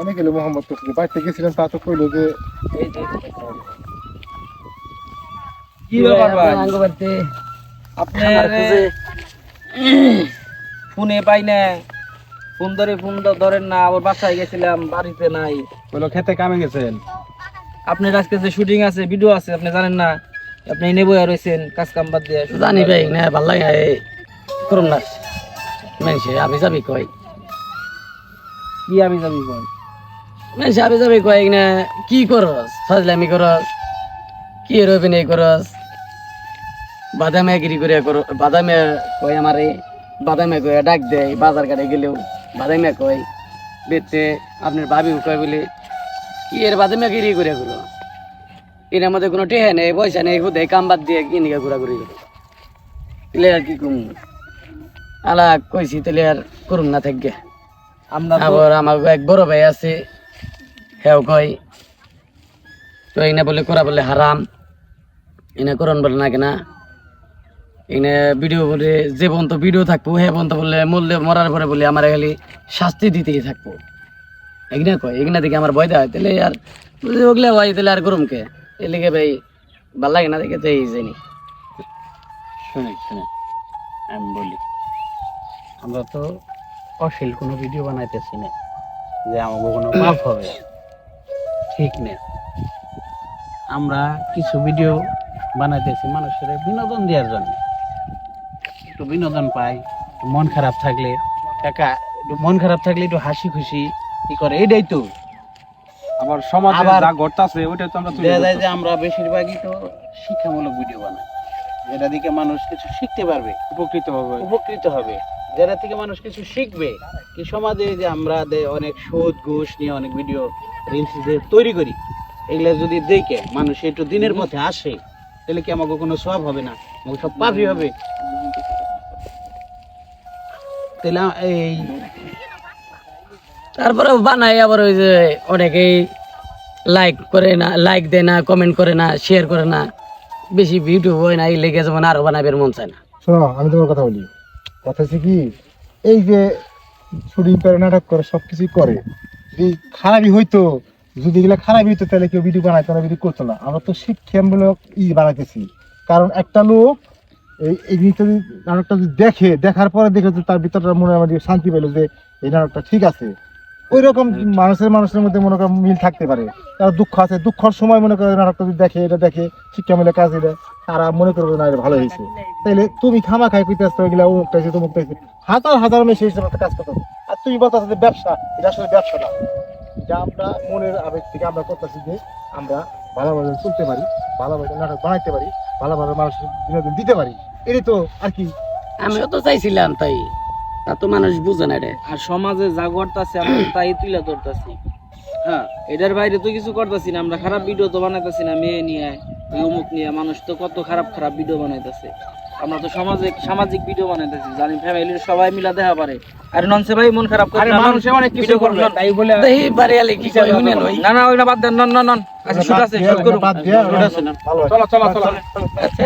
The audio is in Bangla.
অনেক মোহাম্মদ তসলিম বাড়িতে গেছিলাম তা তো কইলো যে কি ব্যাপার ভাই? আপনার ফোনে পাই না। ফোন ধরে ফোন ধরেন না আবার বাসায় গেছিলাম বাড়িতে নাই। বলো খেতে কামে গেছেন? আপনার আজকে যে শুটিং আছে ভিডিও আছে আপনি জানেন না? আপনি এনে বইয়া রয়েছেন কাজ কাম বাদ দিয়ে। জানি ভাই না ভালো লাগে এই করুন না। মানুষে আবি যাবি কয় কি আমি যাবি কোন মানুষে আবি যাবি কয় না কি করস? ফাজলামি করস কি এর অভিনয় করস? বাদামে গিরি করে কর বাদামে কয় আমারে বাদামে কয় ডাক দেয় বাজার ঘাটে গেলেও বাদামে কয় বেচে আপনার ভাবিও কয় বলে কি এর বাদামে গিরি করে করো? এর মধ্যে কোনো টেহে নেই পয়সা নেই খুদে কাম বাদ দিয়ে কিনিকে ঘোরাঘুরি করো? এলে আর কি কম? আলা কইছি তাহলে আর করুন না থাকবে আমরা আবার আমার এক বড় ভাই আছে হেও কই তো এনে বলে করা বলে হারাম, এনে করন বলে না কেনা। এনে ভিডিও বলে, যে পর্যন্ত ভিডিও থাকব হে পর্যন্ত বলে মরলে, মরার পরে বলে আমার খালি শাস্তি দিতেই থাকব। এগিনা কয়, এগিনা দেখে আমার ভয় হয় তাহলে আর ওগুলা হয় তাহলে আর গরম কে? ভাই ভালো লাগে না দেখে তো জানি। শুনে শুনে আমি বলি, আমরা তো অশ্লীল কোনো ভিডিও বানাইতেছি না, যে আমাকে কোনো পাপ হবে ঠিক না আমরা কিছু ভিডিও বানাইতেছি মানুষের বিনোদন দেওয়ার জন্য। একটু বিনোদন পাই মন খারাপ থাকলে কাকা একটু মন খারাপ থাকলে একটু হাসি খুশি কি করে এটাই তো। আবার সমাজে আবার- যা ঘটতাছে ওইটা তো আমরা দেখা যায় যে আমরা বেশিরভাগই তো শিক্ষামূলক ভিডিও বানাই। যেটা দিকে মানুষ কিছু শিখতে পারবে উপকৃত হবে। উপকৃত হবে। যেটা থেকে মানুষ কিছু শিখবে কি সমাজে যে আমরা অনেক সুদ ঘুষ নিয়ে অনেক ভিডিও রিলস তৈরি করি এগুলা যদি দেখে মানুষ একটু দিনের পথে আসে তাহলে কি আমাকে কোনো সব হবে না? আমাকে সব পাপই হবে। তাহলে এই তারপরে বানাই আবার ওই যে অনেকেই লাইক করে না লাইক দেয় না কমেন্ট করে না শেয়ার করে না। বেশি ভিডিও হয় না এই লেগে যেমন আরও বানাবের মন চায় না। শোনো আমি তোমার কথা বলি। কথা হচ্ছে কি, এই যে শুটিং করে, নাটক করে সব কিছুই করে। যদি খারাপই হইতো, যদি এগুলো খারাপই হইতো, তাহলে কেউ ভিডিও বানাইতো না ভিডিও করতো না। আমরা তো শিক্ষামূলক ই বানাইতেছি। কারণ একটা লোক এই এই জিনিসটা যদি, নাটকটা যদি দেখে, দেখার পরে দেখে তার ভিতরটা মনে হয় শান্তি পেল যে, এই নাটকটা ঠিক আছে। ওই রকম মানুষের মানুষের মধ্যে মনে করেন মিল থাকতে পারে। তার দুঃখ আছে, দুঃখর সময় মনে করে নাটকটা দেখে, এটা দেখে শিক্ষামূলক কাজ এটা তারা মনে করবে না, এটা ভালো হয়েছে। তাইলে তুমি খামা খাই কইতে আসতে এগুলা অমুক টাইছে তমুক টাইছে হাজার হাজার মেয়ে সেই হিসেবে কাজ করতে। আর তুমি বলতেছো যে ব্যবসা, এটা আসলে ব্যবসা না। যা আমরা মনের আবেগ থেকে আমরা করতেছি যে আমরা ভালোভাবে চলতে পারি, ভালোভাবে নাটক বানাইতে পারি, ভালোভাবে মানুষের বিনোদন দিতে পারি। এটাই তো আর কি। আমিও তো চাইছিলাম তাই। তা তো মানুষ বুঝে না রে। আর সমাজে যা ঘটতাছে আমরা তাই তুলে ধরতাছি। হ্যাঁ এটার বাইরে তো কিছু করতেছি না আমরা খারাপ ভিডিও তো বানাইতেছি না মেয়ে নিয়ে অমুক নিয়ে মানুষ তো কত খারাপ খারাপ ভিডিও বানাইতেছে। আমরা তো সমাজে সামাজিক ভিডিও বানাইতেছি জানি ফ্যামিলির সবাই মিলা দেখা পারে। আর ননসে ভাই মন খারাপ করে আরে মানুষে অনেক কিছু করবে তাই বলে কি লই। না না ওইটা বাদ দেন নন নন নন। আচ্ছা শুট আছে শুট করুন। রোড আছে না? চলো চলো চলো। আচ্ছা